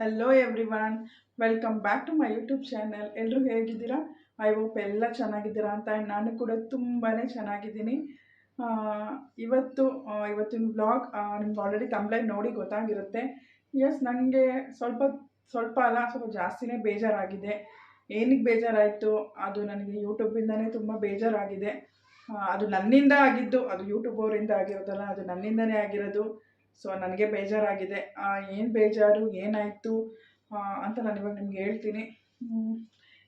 Hello everyone welcome back to my YouTube channel ಎಲ್ಲರೂ ಹೇಗಿದ್ದೀರಾ? I hope ಎಲ್ಲ ಚೆನ್ನಾಗಿದ್ದೀರಾ ಅಂತ ನಾನು ಕೂಡ ತುಂಬಾ ಚೆನ್ನಾಗಿದ್ದೀನಿ. ಇವತ್ತು ಇವತ್ತಿನ ಬ್ಲಾಗ್ ನಿಮ್ಗೆ ಆಲ್ರೆಡಿ ಕಂಪ್ಲೇಂಟ್ ನೋಡಿ ಗೊತ್ತಾಗಿರುತ್ತೆ. ಎಸ್ ನನಗೆ ಸ್ವಲ್ಪ ಸ್ವಲ್ಪ ಅಲ್ಲ, ಸ್ವಲ್ಪ ಜಾಸ್ತಿನೇ ಬೇಜಾರಾಗಿದೆ. ಏನಕ್ಕೆ ಬೇಜಾರಾಯಿತು? ಅದು ನನಗೆ ಯೂಟ್ಯೂಬಿಂದನೇ ತುಂಬ ಬೇಜಾರಾಗಿದೆ. ಅದು ನನ್ನಿಂದ ಆಗಿದ್ದು, ಅದು ಯೂಟ್ಯೂಬ್ ಅವರಿಂದ ಆಗಿರೋದಲ್ಲ, ಅದು ನನ್ನಿಂದನೇ ಆಗಿರೋದು. ಸೊ ನನಗೆ ಬೇಜಾರಾಗಿದೆ. ಏನು ಬೇಜಾರು, ಏನಾಯಿತು ಅಂತ ನಾನು ಇವಾಗ ನಿಮ್ಗೆ ಹೇಳ್ತೀನಿ.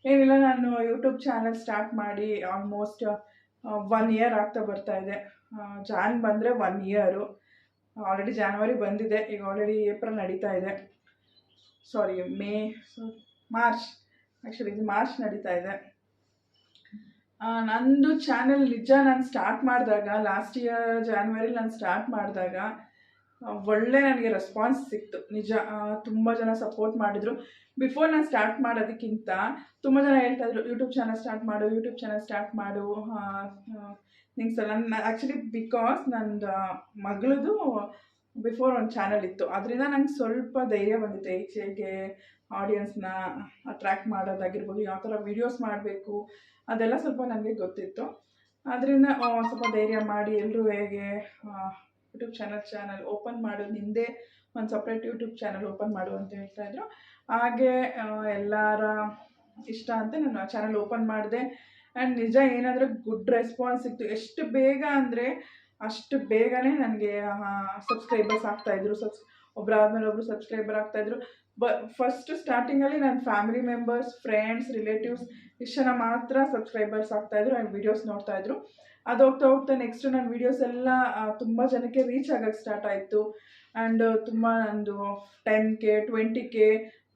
ಏನಿಲ್ಲ, ನಾನು ಯೂಟ್ಯೂಬ್ ಚಾನಲ್ ಸ್ಟಾರ್ಟ್ ಮಾಡಿ ಆಲ್ಮೋಸ್ಟ್ ಒನ್ ಇಯರ್ ಆಗ್ತಾ ಬರ್ತಾ ಇದೆ. ಜಾನ್ ಬಂದರೆ ಒನ್ ಇಯರು ಆಲ್ರೆಡಿ ಜಾನ್ವರಿ ಬಂದಿದೆ. ಈಗ ಆಲ್ರೆಡಿ ಏಪ್ರಿಲ್ ನಡೀತಾ ಇದೆ. ಸಾರಿ ಮೇ ಮಾರ್ಚ್ ಆ್ಯಕ್ಚುಲಿ ಇದು ಮಾರ್ಚ್ ನಡೀತಾ ಇದೆ. ನಂದು ಚಾನೆಲ್ ನಿಜ ನಾನು ಸ್ಟಾರ್ಟ್ ಮಾಡಿದಾಗ ಲಾಸ್ಟ್ ಇಯರ್ ಜಾನ್ವರಿಲಿ ನಾನು ಸ್ಟಾರ್ಟ್ ಮಾಡಿದಾಗ ಒಳ್ಳೆ ನನಗೆ ರೆಸ್ಪಾನ್ಸ್ ಸಿಕ್ತು. ನಿಜ ತುಂಬ ಜನ ಸಪೋರ್ಟ್ ಮಾಡಿದರು. ಬಿಫೋರ್ ನಾನು ಸ್ಟಾರ್ಟ್ ಮಾಡೋದಕ್ಕಿಂತ ತುಂಬ ಜನ ಹೇಳ್ತಾ ಇದ್ರು ಯೂಟ್ಯೂಬ್ ಚಾನಲ್ ಸ್ಟಾರ್ಟ್ ಮಾಡು ಯೂಟ್ಯೂಬ್ ಚಾನಲ್ ಸ್ಟಾರ್ಟ್ ಮಾಡು. ನಿಂಗೆ ಸಲ ನನ್ನ ಆ್ಯಕ್ಚುಲಿ ಬಿಕಾಸ್ ನಂದು ಮಗಳದು ಬಿಫೋರ್ ಒಂದು ಚಾನಲ್ ಇತ್ತು. ಅದರಿಂದ ನಂಗೆ ಸ್ವಲ್ಪ ಧೈರ್ಯ ಬಂದಿತ್ತು. ಈಚೆಗೆ ಆಡಿಯನ್ಸ್ನ ಅಟ್ರ್ಯಾಕ್ಟ್ ಮಾಡೋದಾಗಿರ್ಬೋದು, ಯಾವ ಥರ ವೀಡಿಯೋಸ್ ಮಾಡಬೇಕು, ಅದೆಲ್ಲ ಸ್ವಲ್ಪ ನನಗೆ ಗೊತ್ತಿತ್ತು. ಅದರಿಂದ ಸ್ವಲ್ಪ ಧೈರ್ಯ ಮಾಡಿ ಎಲ್ಲರೂ ಹೇಗೆ ಯೂಟ್ಯೂಬ್ ಚಾನಲ್ ಚಾನಲ್ ಓಪನ್ ಮಾಡು ನಿಂದೇ ಒಂದು ಸಪ್ರೇಟ್ ಯೂಟ್ಯೂಬ್ ಚಾನಲ್ ಓಪನ್ ಮಾಡು ಅಂತ ಹೇಳ್ತಾ ಇದ್ರು. ಹಾಗೆ ಎಲ್ಲರ ಇಷ್ಟ ಅಂತ ನಾನು ಚಾನಲ್ ಓಪನ್ ಮಾಡಿದೆ. ಆ್ಯಂಡ್ ನಿಜ ಏನಾದರೂ ಗುಡ್ ರೆಸ್ಪಾನ್ಸ್ ಇತ್ತು. ಎಷ್ಟು ಬೇಗ ಅಂದರೆ ಅಷ್ಟು ಬೇಗನೆ ನನಗೆ ಸಬ್ಸ್ಕ್ರೈಬರ್ಸ್ ಆಗ್ತಾಯಿದ್ರು ಸಬ್ಸ್ ಒಬ್ಬರಾದ್ಮೇಲೆ ಒಬ್ಬರು ಸಬ್ಸ್ಕ್ರೈಬರ್ ಆಗ್ತಾಯಿದ್ರು ಬ ಫಸ್ಟ್ ಸ್ಟಾರ್ಟಿಂಗಲ್ಲಿ ನನ್ನ ಫ್ಯಾಮಿಲಿ ಮೆಂಬರ್ಸ್ ಫ್ರೆಂಡ್ಸ್ ರಿಲೇಟಿವ್ಸ್ ಇಷ್ಟು ಜನ ಮಾತ್ರ ಸಬ್ಸ್ಕ್ರೈಬರ್ಸ್ ಆಗ್ತಾಯಿದ್ರು ಆ್ಯಂಡ್ ವೀಡಿಯೋಸ್ ನೋಡ್ತಾಯಿದ್ರು ಅದು ಹೋಗ್ತಾ ಹೋಗ್ತಾ ನೆಕ್ಸ್ಟ್ ನನ್ನ ವೀಡಿಯೋಸ್ ಎಲ್ಲ ತುಂಬ ಜನಕ್ಕೆ ರೀಚ್ ಆಗೋಕ್ಕೆ ಸ್ಟಾರ್ಟ್ ಆಯಿತು. ಆ್ಯಂಡ್ ತುಂಬ ನಂದು ಟೆನ್ ಕೆ ಟ್ವೆಂಟಿ ಕೆ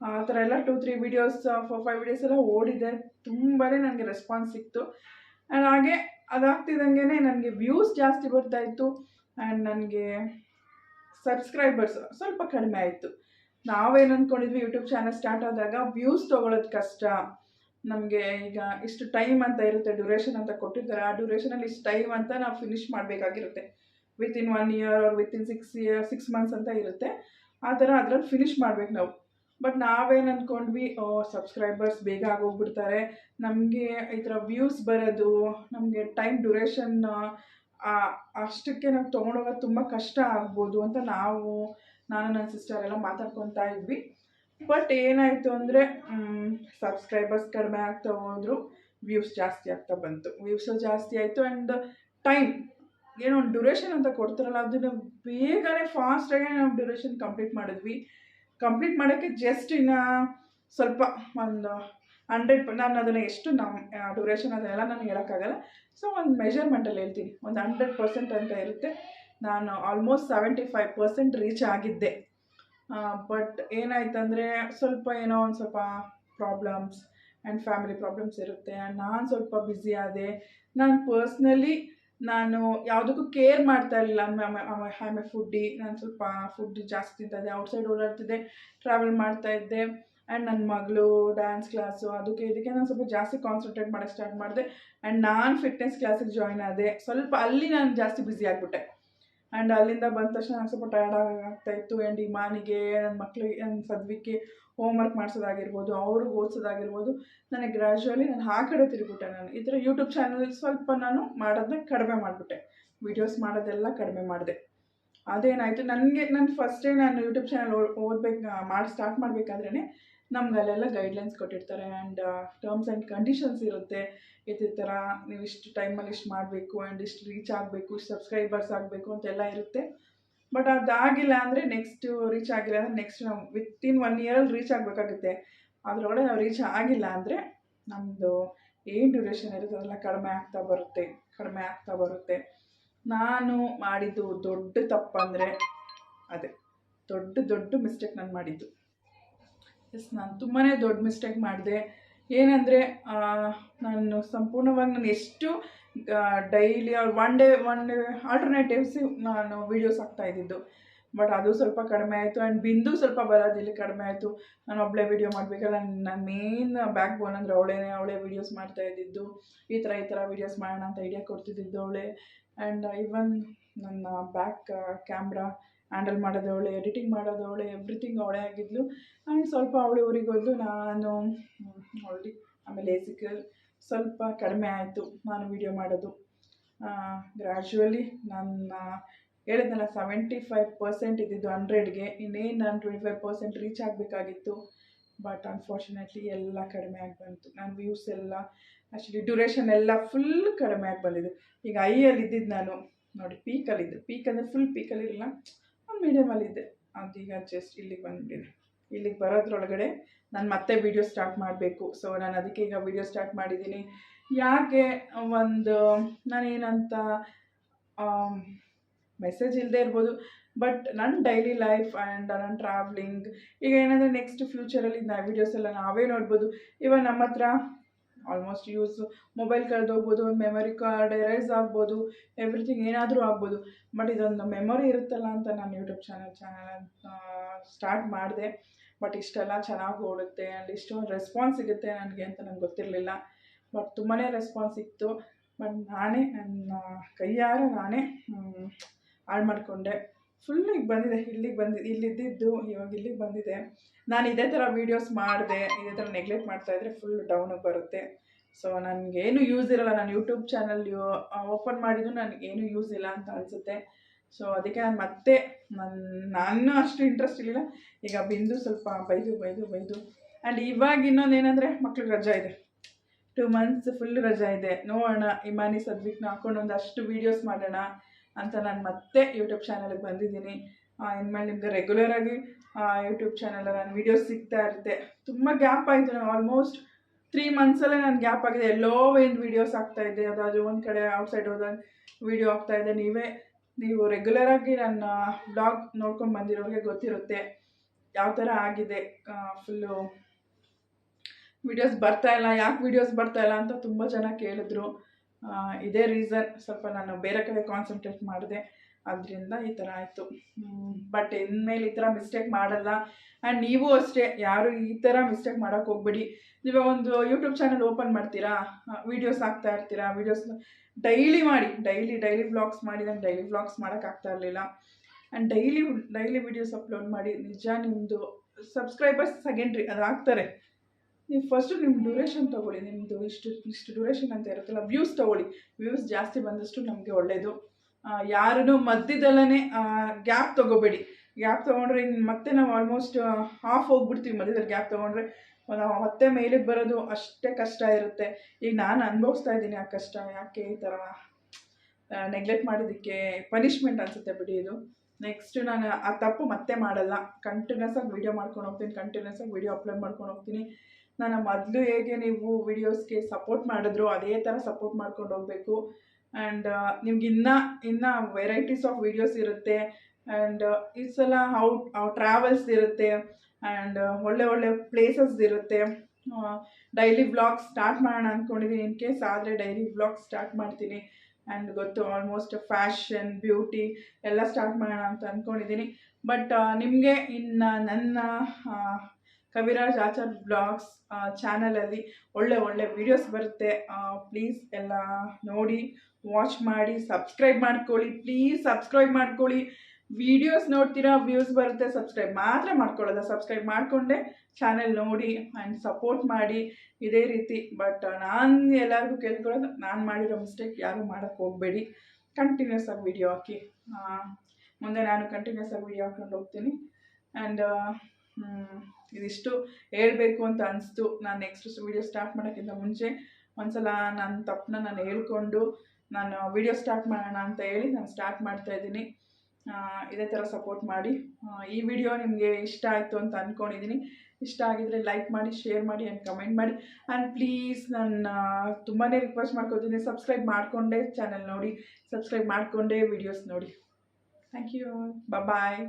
ಆ ಥರ ಎಲ್ಲ two three videos four five videos ಎಲ್ಲ ಓಡಿದೆ. ತುಂಬಾ ನನಗೆ ರೆಸ್ಪಾನ್ಸ್ ಸಿಕ್ತು. ಆ್ಯಂಡ್ ಹಾಗೆ ಅದಾಗ್ತಿದ್ದಂಗೆ ನನಗೆ ವ್ಯೂಸ್ ಜಾಸ್ತಿ ಬರ್ತಾ ಇತ್ತು. ಆ್ಯಂಡ್ ನನಗೆ ಸಬ್ಸ್ಕ್ರೈಬರ್ಸ್ ಸ್ವಲ್ಪ ಕಡಿಮೆ ಆಯಿತು. ನಾವೇನು ಅಂದ್ಕೊಂಡಿದ್ವಿ ಯೂಟ್ಯೂಬ್ ಚಾನಲ್ ಸ್ಟಾರ್ಟ್ ಆದಾಗ ವ್ಯೂಸ್ ತೊಗೊಳೋದು ಕಷ್ಟ. ನಮಗೆ ಈಗ ಇಷ್ಟು ಟೈಮ್ ಅಂತ ಇರುತ್ತೆ ಡ್ಯೂರೇಷನ್ ಅಂತ ಕೊಟ್ಟಿರ್ತಾರೆ. ಆ ಡ್ಯೂರೇಷನಲ್ಲಿ ಇಷ್ಟು ಟೈಮ್ ಅಂತ ನಾವು finish ಮಾಡಬೇಕಾಗಿರುತ್ತೆ. Within one year or within six year six months ಅಂತ ಇರುತ್ತೆ. ಆ ಥರ ಅದ್ರಲ್ಲಿ ಫಿನಿಷ್ ಮಾಡ್ಬೇಕು ನಾವು. ಬಟ್ ನಾವೇನು ಅಂದ್ಕೊಂಡ್ವಿ ಸಬ್ಸ್ಕ್ರೈಬರ್ಸ್ ಬೇಗ ಆಗೋಗ್ಬಿಡ್ತಾರೆ. ನಮಗೆ ಈ ಥರ ವ್ಯೂಸ್ ಬರೋದು, ನಮಗೆ ಟೈಮ್ ಡ್ಯೂರೇಷನ್ ಅಷ್ಟಕ್ಕೆ ನಾವು ತೊಗೊಂಡೋಗೋದು ತುಂಬ ಕಷ್ಟ ಆಗ್ಬೋದು ಅಂತ ನಾವು, ನಾನು, ನನ್ನ ಸಿಸ್ಟರ್ ಎಲ್ಲ ಮಾತಾಡ್ಕೊತಾ ಇದ್ವಿ. ಬಟ್ ಏನಾಯಿತು ಅಂದರೆ ಸಬ್ಸ್ಕ್ರೈಬರ್ಸ್ ಕಡಿಮೆ ಆಗ್ತಾ ಹೋದ್ರು ವ್ಯೂಸ್ ಜಾಸ್ತಿ ಆಗ್ತಾ ಬಂತು. ವ್ಯೂಸು ಜಾಸ್ತಿ ಆಯಿತು ಆ್ಯಂಡ್ ಟೈಮ್ ಏನೋ ಒಂದು ಡ್ಯೂರೇಷನ್ ಅಂತ ಕೊಡ್ತಾರಲ್ಲ, ಅದನ್ನು ಬೇಗನೆ ಫಾಸ್ಟಾಗಿ ನಾವು ಡ್ಯೂರೇಷನ್ ಕಂಪ್ಲೀಟ್ ಮಾಡಿದ್ವಿ. ಕಂಪ್ಲೀಟ್ ಮಾಡೋಕ್ಕೆ ಜಸ್ಟ್ ಇನ್ನು ಸ್ವಲ್ಪ ಒಂದು ಹಂಡ್ರೆಡ್ ನಾನು ಅದನ್ನು ಎಷ್ಟು ನಮ್ಮ ಡ್ಯೂರೇಷನ್ ಅದನ್ನೆಲ್ಲ ನಾನು ಹೇಳೋಕ್ಕಾಗಲ್ಲ. ಸೊ ಒಂದು ಮೆಷರ್ಮೆಂಟಲ್ಲಿ ಹೇಳ್ತೀನಿ. ಒಂದು ಹಂಡ್ರೆಡ್ ಪರ್ಸೆಂಟ್ ಅಂತ ಇರುತ್ತೆ. ನಾನು almost seventy five percent reach ಆಗಿದ್ದೆ. ಬಟ್ ಏನಾಯ್ತಂದರೆ ಸ್ವಲ್ಪ ಏನೋ ಒಂದು ಸ್ವಲ್ಪ ಪ್ರಾಬ್ಲಮ್ಸ್ ಆ್ಯಂಡ್ ಫ್ಯಾಮಿಲಿ ಪ್ರಾಬ್ಲಮ್ಸ್ ಇರುತ್ತೆ. ಆ್ಯಂಡ್ ನಾನು ಸ್ವಲ್ಪ ಬ್ಯುಸಿ ಆದೆ. ನಾನು ಪರ್ಸ್ನಲಿ ನಾನು ಯಾವುದಕ್ಕೂ ಕೇರ್ ಮಾಡ್ತಾ ಇರಲಿಲ್ಲ. ಎ ಫುಡ್ಡಿ ನಾನು ಸ್ವಲ್ಪ ಫುಡ್ ಜಾಸ್ತಿ ತಿಂತಿದ್ದೆ. ಔಟ್ಸೈಡ್ ಓಡಾಡ್ತಿದ್ದೆ ಟ್ರಾವೆಲ್ ಮಾಡ್ತಾ ಇದ್ದೆ. ಆ್ಯಂಡ್ ನನ್ನ ಮಗಳು ಡ್ಯಾನ್ಸ್ ಕ್ಲಾಸು ಅದಕ್ಕೆ ಇದಕ್ಕೆ ನಾನು ಸ್ವಲ್ಪ ಜಾಸ್ತಿ ಕಾನ್ಸಂಟ್ರೇಟ್ ಮಾಡೋಕ್ಕೆ ಸ್ಟಾರ್ಟ್ ಮಾಡಿದೆ. ಆ್ಯಂಡ್ ನಾನು ಫಿಟ್ನೆಸ್ ಕ್ಲಾಸಿಗೆ ಜಾಯ್ನ್ ಆದೆ. ಸ್ವಲ್ಪ ಅಲ್ಲಿ ನಾನು ಜಾಸ್ತಿ ಬ್ಯುಸಿ ಆಗಿಬಿಟ್ಟೆ. ಆ್ಯಂಡ್ ಅಲ್ಲಿಂದ ಬಂದ ತಕ್ಷಣ ನಂಗೆ ಸ್ವಲ್ಪ ಟಯರ್ಡ್ ಇತ್ತು. ಆ್ಯಂಡ್ ಇಮಾನಿಗೆ ನನ್ನ ಮಕ್ಕಳಿಗೆ ನನ್ನ ಸದ್ವಿಕ್ಕೆ ಹೋಮ್ವರ್ಕ್ ಮಾಡಿಸೋದಾಗಿರ್ಬೋದು, ಅವ್ರಿಗೆ ಓದಿಸೋದಾಗಿರ್ಬೋದು, ನನಗೆ ಗ್ರ್ಯಾಜುವಲಿ ನಾನು ಆ ಕಡೆ ತಿರುಗಿಬಿಟ್ಟೆ ನಾನು. ಈ ಥರ ಯೂಟ್ಯೂಬ್ ಚಾನಲ್ ಸ್ವಲ್ಪ ನಾನು ಮಾಡೋದನ್ನ ಕಡಿಮೆ ಮಾಡಿಬಿಟ್ಟೆ. ವೀಡಿಯೋಸ್ ಮಾಡೋದೆಲ್ಲ ಕಡಿಮೆ ಮಾಡಿದೆ. ಅದೇನಾಯಿತು, ನನಗೆ, ನಾನು ಫಸ್ಟೇ ನಾನು ಯೂಟ್ಯೂಬ್ ಚಾನಲ್ ಓದ್ಬೇಕು ಮಾಡಿ ಸ್ಟಾರ್ಟ್ ಮಾಡಬೇಕಾದ್ರೇ ನಮ್ಗೆ ಅಲ್ಲೆಲ್ಲ ಗೈಡ್ಲೈನ್ಸ್ ಕೊಟ್ಟಿರ್ತಾರೆ ಆ್ಯಂಡ್ ಟರ್ಮ್ಸ್ ಆ್ಯಂಡ್ ಕಂಡೀಷನ್ಸ್ ಇರುತ್ತೆ. ಇದೇ ಥರ ನೀವು ಇಷ್ಟು ಟೈಮಲ್ಲಿ ಇಷ್ಟು ಮಾಡಬೇಕು ಆ್ಯಂಡ್ ಇಷ್ಟು ರೀಚ್ ಆಗಬೇಕು, ಇಷ್ಟು ಸಬ್ಸ್ಕ್ರೈಬರ್ಸ್ ಆಗಬೇಕು ಅಂತೆಲ್ಲ ಇರುತ್ತೆ. ಬಟ್ ಅದಾಗಿಲ್ಲ ಅಂದರೆ ನೆಕ್ಸ್ಟು ರೀಚ್ ಆಗಿಲ್ಲ ಅಂದರೆ ನೆಕ್ಸ್ಟ್ ನಾವು ಇನ್ ಒನ್ ಇಯರಲ್ಲಿ ರೀಚ್ ಆಗಬೇಕಾಗುತ್ತೆ. ಅದರೊಳಗೆ ನಾವು ರೀಚ್ ಆಗಿಲ್ಲ ಅಂದರೆ ನಮ್ಮದು ಏನು ಡ್ಯೂರೇಷನ್ ಇರುತ್ತೆ ಅದೆಲ್ಲ ಕಡಿಮೆ ಆಗ್ತಾ ಬರುತ್ತೆ, ಕಡಿಮೆ ಆಗ್ತಾ ಬರುತ್ತೆ. ನಾನು ಮಾಡಿದ್ದು ದೊಡ್ಡ ತಪ್ಪಂದರೆ ಅದೇ, ದೊಡ್ಡ ದೊಡ್ಡ ಮಿಸ್ಟೇಕ್ ನಾನು ಮಾಡಿದ್ದು. ಎಸ್ ನಾನು ತುಂಬಾ ದೊಡ್ಡ ಮಿಸ್ಟೇಕ್ ಮಾಡಿದೆ. ಏನಂದರೆ ನಾನು ಸಂಪೂರ್ಣವಾಗಿ ನಾನು ಎಷ್ಟು daily one day one day alternatives ನಾನು ವೀಡಿಯೋಸ್ ಇದ್ದಿದ್ದು. ಬಟ್ ಅದು ಸ್ವಲ್ಪ ಕಡಿಮೆ ಆಯಿತು ಆ್ಯಂಡ್ ಬಿಂದು ಸ್ವಲ್ಪ ಬರೋದಿಲ್ಲ ಕಡಿಮೆ ಆಯಿತು. ನಾನು ಒಬ್ಬಳೇ ವೀಡಿಯೋ ಮಾಡಬೇಕಲ್ಲ ನನ್ನ ಮೇನ್ ಬ್ಯಾಕ್ ಬೋನ್ ಅಂದರೆ ಅವಳೇನೆ ಅವಳೇ ವೀಡಿಯೋಸ್ ಮಾಡ್ತಾ ಇದ್ದಿದ್ದು. ಈ ಥರ ಈ ಥರ ವೀಡಿಯೋಸ್ ಮಾಡೋಣ ಅಂತ ಐಡಿಯಾ ಕೊಡ್ತಿದ್ದಿದ್ದು ಅವಳೇ. ಆ್ಯಂಡ್ ಇವನ್ ನನ್ನ ಬ್ಯಾಕ್ ಕ್ಯಾಮ್ರಾ ಹ್ಯಾಂಡಲ್ ಮಾಡೋದು, ಅವಳೆ ಎಡಿಟಿಂಗ್ ಮಾಡೋದು, ಅವಳೆ ಎವ್ರಿಥಿಂಗ್ ಅವಳೇ ಆಗಿದ್ಲು. ಆಮೇಲೆ ಸ್ವಲ್ಪ ಅವಳು ಊರಿಗೆ ಹೋದ್ಲು. ನಾನು ಅವಳಿ ಆಮೇಲೆ ಎಸಿಕಲ್ ಸ್ವಲ್ಪ ಕಡಿಮೆ ಆಯಿತು. ನಾನು ವೀಡಿಯೋ ಮಾಡೋದು. ಗ್ರ್ಯಾಜುವಲಿ ನನ್ನ, ಹೇಳಿದ್ನಲ್ಲ ಸೆವೆಂಟಿ ಫೈವ್ ಪರ್ಸೆಂಟ್ ಇದ್ದಿದ್ದು ಹಂಡ್ರೆಡ್ಗೆ ಇನ್ನೇನು ನಾನು ಟ್ವೆಂಟಿ ಫೈವ್ ಪರ್ಸೆಂಟ್ ರೀಚ್ ಆಗಬೇಕಾಗಿತ್ತು. ಬಟ್ ಅನ್ಫಾರ್ಚುನೇಟ್ಲಿ ಎಲ್ಲ ಕಡಿಮೆ ಆಗಿ ಬಂತು. ನನ್ನ ವ್ಯೂಸ್ ಎಲ್ಲ ಆ್ಯಕ್ಚುಲಿ ಡ್ಯೂರೇಷನ್ ಎಲ್ಲ ಫುಲ್ ಕಡಿಮೆ ಆಗಿ ಬಂದಿದೆ. ಈಗ ಐಯಲ್ಲಿ ಇದ್ದಿದ್ದು ನಾನು, ನೋಡಿ ಪೀಕಲ್ಲಿದ್ದು ಪೀಕ್ ಅಂದರೆ ಫುಲ್ ಪೀಕಲ್ಲಿರಲಿಲ್ಲ ಮೀಡಿಯಮಲ್ಲಿದ್ದೆ ಅದೀಗ ಜಸ್ಟ್ ಇಲ್ಲಿಗೆ ಬಂದ್ಬಿಟ್ಟಿದೆ ಇಲ್ಲಿಗೆ ಬರೋದ್ರೊಳಗಡೆ ನಾನು ಮತ್ತೆ ವಿಡಿಯೋ ಸ್ಟಾರ್ಟ್ ಮಾಡಬೇಕು. ಸೊ ನಾನು ಅದಕ್ಕೆ ಈಗ ವಿಡಿಯೋ ಸ್ಟಾರ್ಟ್ ಮಾಡಿದ್ದೀನಿ. ಯಾಕೆ ಒಂದು ನಾನೇನಂತ ಮೆಸೇಜ್ ಇಲ್ಲದೆ ಇರ್ಬೋದು ಬಟ್ ನನ್ನ ಡೈಲಿ ಲೈಫ್ ಆ್ಯಂಡ್ ನನ್ನ ಟ್ರಾವ್ಲಿಂಗ್ ಈಗ ಏನಂದರೆ ನೆಕ್ಸ್ಟ್ ಫ್ಯೂಚರಲ್ಲಿ ನಾ ವೀಡಿಯೋಸ್ ಎಲ್ಲ ನಾವೇ ನೋಡ್ಬೋದು. ಇವಾಗ ನಮ್ಮ ಹತ್ರ ಆಲ್ಮೋಸ್ಟ್ ಯೂಸ್ ಮೊಬೈಲ್ ಕಳೆದೋಗ್ಬೋದು ಒಂದು ಮೆಮೊರಿ ಕಾರ್ಡ್ ಎರೇಸ್ ಆಗ್ಬೋದು ಎವ್ರಿಥಿಂಗ್ ಏನಾದರೂ ಆಗ್ಬೋದು. ಬಟ್ ಇದೊಂದು ಮೆಮೊರಿ ಇರುತ್ತಲ್ಲ ಅಂತ ನಾನು ಯೂಟ್ಯೂಬ್ ಚಾನಲ್ ಚಾನಲ್ ಸ್ಟಾರ್ಟ್ ಮಾಡಿದೆ. ಬಟ್ ಇಷ್ಟೆಲ್ಲ ಚೆನ್ನಾಗಿ ಓಡುತ್ತೆ ಆ್ಯಂಡ್ ಇಷ್ಟೊಂದು ರೆಸ್ಪಾನ್ಸ್ ಸಿಗುತ್ತೆ ನನಗೆ ಅಂತ ನಂಗೆ ಗೊತ್ತಿರಲಿಲ್ಲ. ಬಟ್ ತುಂಬಾ ರೆಸ್ಪಾನ್ಸ್ ಸಿಕ್ತು. ಬಟ್ ನಾನೇ ನನ್ನ ಕೈಯಾರ ನಾನೇ ಹಾಳು ಮಾಡಿಕೊಂಡೆ. ಫುಲ್ ಈಗ ಬಂದಿದೆ, ಇಲ್ಲಿಗೆ ಬಂದಿದೆ ಇಲ್ಲಿದ್ದಿದ್ದು, ಇವಾಗ ಇಲ್ಲಿಗೆ ಬಂದಿದೆ. ನಾನು ಇದೇ ಥರ ವೀಡಿಯೋಸ್ ಮಾಡಿದೆ, ಇದೇ ಥರ ನೆಗ್ಲೆಕ್ಟ್ ಮಾಡ್ತಾಯಿದ್ರೆ ಫುಲ್ ಡೌನಿಗೆ ಬರುತ್ತೆ. ಸೊ ನನಗೇನು ಯೂಸ್ ಇರಲ್ಲ. ನಾನು ಯೂಟ್ಯೂಬ್ ಚಾನಲ್ ಓಪನ್ ಮಾಡಿದ್ದು ನನಗೇನು ಯೂಸ್ ಇಲ್ಲ ಅಂತ ಅನಿಸುತ್ತೆ. ಸೊ ಅದಕ್ಕೆ ನಾನು ಮತ್ತೆ ನನ್ನ ನಾನು ಅಷ್ಟು ಇಂಟ್ರೆಸ್ಟ್ ಇರಲಿಲ್ಲ. ಈಗ ಬಿಂದು ಸ್ವಲ್ಪ ಬೈದು ಬೈದು ಬೈದು. ಆ್ಯಂಡ್ ಇವಾಗ ಇನ್ನೊಂದು ಏನಂದರೆ ಮಕ್ಳಿಗೆ ರಜಾ ಇದೆ. ಟೂ ಮಂತ್ಸ್ ಫುಲ್ ರಜಾ ಇದೆ. ನೋಡೋಣ, ಇಮಾನಿ ಸದ್ವಿಕ್ನ ಹಾಕೊಂಡು ಒಂದಷ್ಟು ವೀಡಿಯೋಸ್ ಮಾಡೋಣ. ಅಂತ ನಾನು ಮತ್ತೆ ಯೂಟ್ಯೂಬ್ ಚಾನಲ್ಗೆ ಬಂದಿದ್ದೀನಿ. ಇನ್ಮೇಲೆ ನಿಮ್ಗೆ ರೆಗ್ಯುಲರಾಗಿ ಯೂಟ್ಯೂಬ್ ಚಾನಲಲ್ಲಿ ನಾನು ವೀಡಿಯೋಸ್ ಸಿಗ್ತಾ ಇರುತ್ತೆ. ತುಂಬ ಗ್ಯಾಪ್ ಆಯಿತು ನಾನು ಆಲ್ಮೋಸ್ಟ್ ತ್ರೀ ಮಂತ್ಸಲ್ಲೇ ನಾನು ಗ್ಯಾಪ್ ಆಗಿದೆ. ಎಲ್ಲೋ ಒಂದು ವೀಡಿಯೋಸ್ ಆಗ್ತಾಯಿದ್ದೆ ಅದಾದರೂ ಒಂದು ಕಡೆ ಔಟ್ಸೈಡ್ ಹೋದಾಗ ವೀಡಿಯೋ ಆಗ್ತಾಯಿದೆ ನೀವೇ, ನೀವು ರೆಗ್ಯುಲರಾಗಿ ನನ್ನ ಬ್ಲಾಗ್ ನೋಡ್ಕೊಂಡು ಬಂದಿರೋರಿಗೆ ಗೊತ್ತಿರುತ್ತೆ ಯಾವ ಥರ ಆಗಿದೆ. ಫುಲ್ಲು ವೀಡಿಯೋಸ್ ಇಲ್ಲ. ಯಾಕೆ ವೀಡಿಯೋಸ್ ಬರ್ತಾ ಇಲ್ಲ ಅಂತ ತುಂಬ ಜನ ಕೇಳಿದ್ರು. ಇದೇ ರೀಸನ್ ಸ್ವಲ್ಪ ನಾನು ಬೇರೆ ಕಡೆ ಕಾನ್ಸಂಟ್ರೇಟ್ ಮಾಡಿದೆ. ಅದರಿಂದ ಈ ಥರ ಆಯಿತು. ಬಟ್ ಇನ್ಮೇಲೆ ಈ ಥರ ಮಿಸ್ಟೇಕ್ ಮಾಡಲ್ಲ. ಆ್ಯಂಡ್ ನೀವು ಅಷ್ಟೇ, ಯಾರು ಈ ಥರ ಮಿಸ್ಟೇಕ್ ಮಾಡೋಕ್ಕೆ ಹೋಗ್ಬೇಡಿ. ನೀವು ಒಂದು ಯೂಟ್ಯೂಬ್ ಚಾನಲ್ ಓಪನ್ ಮಾಡ್ತೀರಾ? ವೀಡಿಯೋಸ್ ಹಾಕ್ತಾ ಇರ್ತೀರಾ? ವೀಡಿಯೋಸ್ ಡೈಲಿ ಮಾಡಿ ಡೈಲಿ ಡೈಲಿ ವ್ಲಾಗ್ಸ್ ಮಾಡಿ ನಾನು ಡೈಲಿ ವ್ಲಾಗ್ಸ್ ಮಾಡೋಕ್ಕಾಗ್ತಾ ಇರಲಿಲ್ಲ. And daily daily videos upload ಮಾಡಿ, ನಿಜ ನಿಮ್ಮದು ಸಬ್ಸ್ಕ್ರೈಬರ್ಸ್ ಸೆಕೆಂಡ್ರಿ ಅದು ಆಗ್ತಾರೆ ನೀವು ಫಸ್ಟು ನಿಮ್ಮ ಡ್ಯೂರೇಷನ್ ತೊಗೊಳ್ಳಿ ನಿಮ್ಮದು ಇಷ್ಟು ಇಷ್ಟು ಡ್ಯೂರೇಷನ್ ಅಂತ ಇರುತ್ತಲ್ಲ ವ್ಯೂಸ್ ತೊಗೊಳ್ಳಿ. ವ್ಯೂಸ್ ಜಾಸ್ತಿ ಬಂದಷ್ಟು ನಮಗೆ ಒಳ್ಳೆಯದು ಯಾರನ್ನು ಮಧ್ಯದಲ್ಲೇ ಗ್ಯಾಪ್ ತೊಗೋಬೇಡಿ. ಗ್ಯಾಪ್ ತೊಗೊಂಡ್ರೆ ಮತ್ತೆ ನಾವು ಆಲ್ಮೋಸ್ಟ್ ಹಾಫ್ ಹೋಗ್ಬಿಡ್ತೀವಿ ಮಧ್ಯದಲ್ಲಿ ಗ್ಯಾಪ್ ತೊಗೊಂಡ್ರೆ. ಮತ್ತೆ ಮೇಲಿಗೆ ಬರೋದು ಅಷ್ಟೇ ಕಷ್ಟ ಇರುತ್ತೆ. ಈಗ ನಾನು ಅನುಭವಿಸ್ತಾ ಇದ್ದೀನಿ ಆ ಕಷ್ಟ, ಯಾಕೆ ಈ ಥರ ನೆಗ್ಲೆಕ್ಟ್ ಮಾಡೋದಕ್ಕೆ ಪನಿಷ್ಮೆಂಟ್ ಅನಿಸುತ್ತೆ ಬಿಡಿ ಇದು. ನೆಕ್ಸ್ಟ್ ನಾನು ಆ ತಪ್ಪು ಮತ್ತೆ ಮಾಡಲ್ಲ. ಕಂಟಿನ್ಯೂಸ್ ಆಗಿ ವೀಡಿಯೋ ಮಾಡ್ಕೊಂಡು ಹೋಗ್ತೀನಿ ಕಂಟಿನ್ಯೂಸ್ ಆಗಿ ವೀಡಿಯೋ ಅಪ್ಲೋಡ್ ಮಾಡ್ಕೊಂಡು ಹೋಗ್ತೀನಿ. ನಾನು ಮೊದಲು ಹೇಗೆ ನೀವು ವಿಡಿಯೋಸ್ಗೆ ಸಪೋರ್ಟ್ ಮಾಡಿದ್ರು ಅದೇ ಥರ ಸಪೋರ್ಟ್ ಮಾಡ್ಕೊಂಡು ಹೋಗಬೇಕು. ಆ್ಯಂಡ್ ನಿಮ್ಗೆ ಇನ್ನೂ ಇನ್ನೂ ವೆರೈಟೀಸ್ ಆಫ್ ವಿಡಿಯೋಸ್ ಇರುತ್ತೆ. ಆ್ಯಂಡ್ ಈ ಸಲ ಔಟ್ ಟ್ರಾವೆಲ್ಸ್ ಇರುತ್ತೆ. ಆ್ಯಂಡ್ ಒಳ್ಳೆ ಒಳ್ಳೆ ಪ್ಲೇಸಸ್ ಇರುತ್ತೆ. ಡೈಲಿ ವ್ಲಾಗ್ ಸ್ಟಾರ್ಟ್ ಮಾಡೋಣ ಅಂದ್ಕೊಂಡಿದ್ದೀನಿ ಇನ್ ಕೇಸ್ ಆದರೆ ಡೈಲಿ ವ್ಲಾಗ್ ಸ್ಟಾರ್ಟ್ ಮಾಡ್ತೀನಿ. ಆ್ಯಂಡ್ ಗೊತ್ತು ಆಲ್ಮೋಸ್ಟ್ ಫ್ಯಾಷನ್ ಬ್ಯೂಟಿ ಎಲ್ಲ ಸ್ಟಾರ್ಟ್ ಮಾಡೋಣ ಅಂತ ಅಂದ್ಕೊಂಡಿದ್ದೀನಿ ಬಟ್ ನಿಮಗೆ ಇನ್ನು ನನ್ನ ಕವಿರಾಜ್ ಆಚಾರ್ ಬ್ಲಾಗ್ಸ್ ಚಾನಲಲ್ಲಿ ಒಳ್ಳೆ ಒಳ್ಳೆ ವೀಡಿಯೋಸ್ ಬರುತ್ತೆ. ಪ್ಲೀಸ್ ಎಲ್ಲ ನೋಡಿ ವಾಚ್ ಮಾಡಿ ಸಬ್ಸ್ಕ್ರೈಬ್ ಮಾಡ್ಕೊಳ್ಳಿ. ಪ್ಲೀಸ್ ಸಬ್ಸ್ಕ್ರೈಬ್ ಮಾಡ್ಕೊಳ್ಳಿ. ವೀಡಿಯೋಸ್ ನೋಡ್ತೀರಾ ವ್ಯೂಸ್ ಬರುತ್ತೆ ಸಬ್ಸ್ಕ್ರೈಬ್ ಮಾತ್ರ ಮಾಡ್ಕೊಳ್ಳೋಲ್ಲ ಸಬ್ಸ್ಕ್ರೈಬ್ ಮಾಡಿಕೊಂಡೆ ಚಾನೆಲ್ ನೋಡಿ ಆ್ಯಂಡ್ ಸಪೋರ್ಟ್ ಮಾಡಿ. ಇದೇ ರೀತಿ. ಬಟ್ ನಾನು ಎಲ್ಲರಿಗೂ ಕೇಳ್ಕೊಳ್ಳೋದು, ನಾನು ಮಾಡಿರೋ ಮಿಸ್ಟೇಕ್ ಯಾರೂ ಮಾಡೋಕ್ಕೆ ಹೋಗಬೇಡಿ. ಕಂಟಿನ್ಯೂಸ್ ಆಗಿ ವಿಡಿಯೋ ಹಾಕಿ. ಮುಂದೆ ನಾನು ಕಂಟಿನ್ಯೂಸ್ ಆಗಿ ವಿಡಿಯೋ ಹಾಕ್ಕೊಂಡು ಹೋಗ್ತೀನಿ. ಆ್ಯಂಡ್ ಇದಿಷ್ಟು ಹೇಳಬೇಕು ಅಂತ ಅನಿಸ್ತು. ನಾನು ನೆಕ್ಸ್ಟ್ ವೀಡಿಯೋ ಸ್ಟಾರ್ಟ್ ಮಾಡೋಕ್ಕಿಂತ ಮುಂಚೆ ಒಂದ್ಸಲ ನನ್ನ ತಪ್ಪನ್ನ ನಾನು ಹೇಳ್ಕೊಂಡು ನಾನು ವೀಡಿಯೋ ಸ್ಟಾರ್ಟ್ ಮಾಡೋಣ ಅಂತ ಹೇಳಿ ನಾನು ಸ್ಟಾರ್ಟ್ ಮಾಡ್ತಾ ಇದ್ದೀನಿ. ಇದೇ ಥರ ಸಪೋರ್ಟ್ ಮಾಡಿ. ಈ ವಿಡಿಯೋ ನಿಮಗೆ ಇಷ್ಟ ಆಯಿತು ಅಂತ ಅಂದ್ಕೊಂಡಿದ್ದೀನಿ ಇಷ್ಟ ಆಗಿದರೆ ಲೈಕ್ ಮಾಡಿ ಶೇರ್ ಮಾಡಿ ಆ್ಯಂಡ್ ಕಮೆಂಟ್ ಮಾಡಿ. ಆ್ಯಂಡ್ ಪ್ಲೀಸ್ ನನ್ನ ತುಂಬಾ ರಿಕ್ವೆಸ್ಟ್ ಮಾಡ್ಕೊತೀನಿ. ಸಬ್ಸ್ಕ್ರೈಬ್ ಮಾಡಿಕೊಂಡೇ ಚಾನಲ್ ನೋಡಿ. ಸಬ್ಸ್ಕ್ರೈಬ್ ಮಾಡಿಕೊಂಡೇ ವಿಡಿಯೋಸ್ ನೋಡಿ. Thank you bye